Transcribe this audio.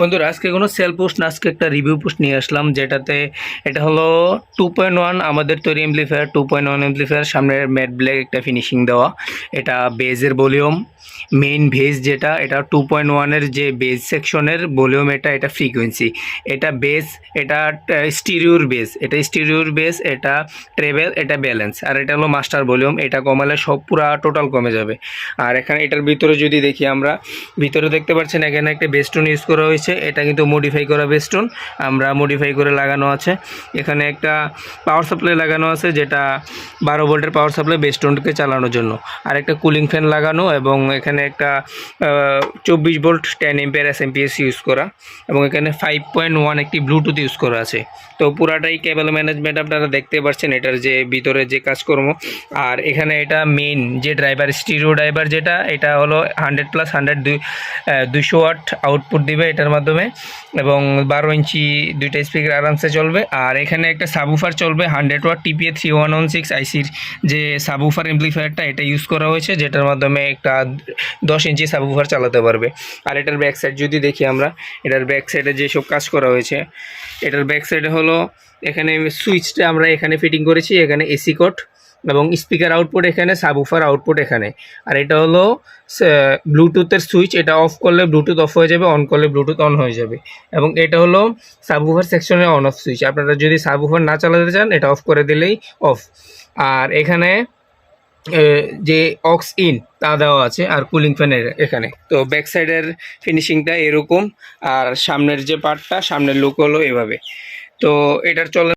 বন্ধুরা, আজকে কোনো সেল পোস্ট না, আজকে একটা রিভিউ পোস্ট নিয়ে আসলাম, যেটাতে এটা হলো টু পয়েন্ট ওয়ান আমাদের তৈরি এমপ্লিফায়ার টু পয়েন্ট ওয়ান সামনের ম্যাট ব্ল্যাক একটা ফিনিশিং দেওয়া। এটা বেজের ভলিউম মেইন ভেজ যেটা, এটা টু পয়েন্ট ওয়ানের যে বেজ সেকশনের ভলিউম এটা এটা ফ্রিকোয়েন্সি এটা বেস এটা স্টিরিওর বেস এটা স্টিরিওর বেস এটা ট্রেভেল এটা ব্যালেন্স আর এটা হলো মাস্টার ভলিউম এটা কমালে সব পুরা টোটাল কমে যাবে। আর এখানে এটার ভিতরে যদি দেখি আমরা, ভিতরে দেখতে পাচ্ছেন এখানে একটা বেস্টন ইউজ করা হয়েছে। এটা কিন্তু মডিফাই করা বেস্টন আমরা মডিফাই করে লাগানো আছে। এখানে একটা পাওয়ার সাপ্লাই লাগানো আছে, যেটা বারো ভোল্টের পাওয়ার সাপ্লাই বেস্টনকে চালানোর জন্য। আর একটা কুলিং ফ্যান লাগানো এবং এখানে একটা চব্বিশ volt ten ampere S MPS use করা এবং এখানে ফাইভ পয়েন্ট ওয়ান একটি ব্লুটুথ ইউজ করা আছে। তো পুরাটাই কেবল ম্যানেজমেন্ট আপনারা দেখতে পাচ্ছেন এটার যে ভিতরে যে কাজকর্ম। আর এখানে এটা মেইন যে ড্রাইভার স্টিরিও ড্রাইভার যেটা, এটা হলো হান্ড্রেড প্লাস হান্ড্রেড দুই দুশো ওয়াট আউটপুট দিবে, এটার মাধ্যমে এবং বারো ইঞ্চি দুইটা স্পিকার আরামসে চলবে। আর এখানে একটা সাবুফার চলবে hundred watt TPA three one one six আইসির যে সাবুফার এমপ্লিফায়ারটা এটা ইউজ করা হয়েছে, যেটার মাধ্যমে একটা দশ ইঞ্চি সাবুফার চালাতে পারবে। আর এটার ব্যাক সাইড যদি দেখি আমরা, এটার ব্যাক সাইডে যেসব কাজ করা হয়েছে, এটার ব্যাক সাইডে হলো, এখানে সুইচটা আমরা এখানে ফিটিং করেছি, এখানে এসি কোড এবং স্পিকার আউটপুট এখানে সাবুফার আউটপুট এখানে। আর এটা হলো ব্লুটুথের সুইচ এটা অফ করলে ব্লুটুথ অফ হয়ে যাবে অন করলে ব্লুটুথ অন হয়ে যাবে। এবং এটা হলো সাবুফার সেকশনের অন অফ সুইচ আপনারা যদি সাবুফার না চালাতে চান, এটা অফ করে দিলেই অফ আর এখানে যে অক্স ইন তা দেওয়া আছে, আর কুলিং ফ্যানের এখানে। তো ব্যাক সাইডের ফিনিশিংটা এরকম, আর সামনের যে পার্টটা সামনের লুক হলো এভাবে। তো এটার চলে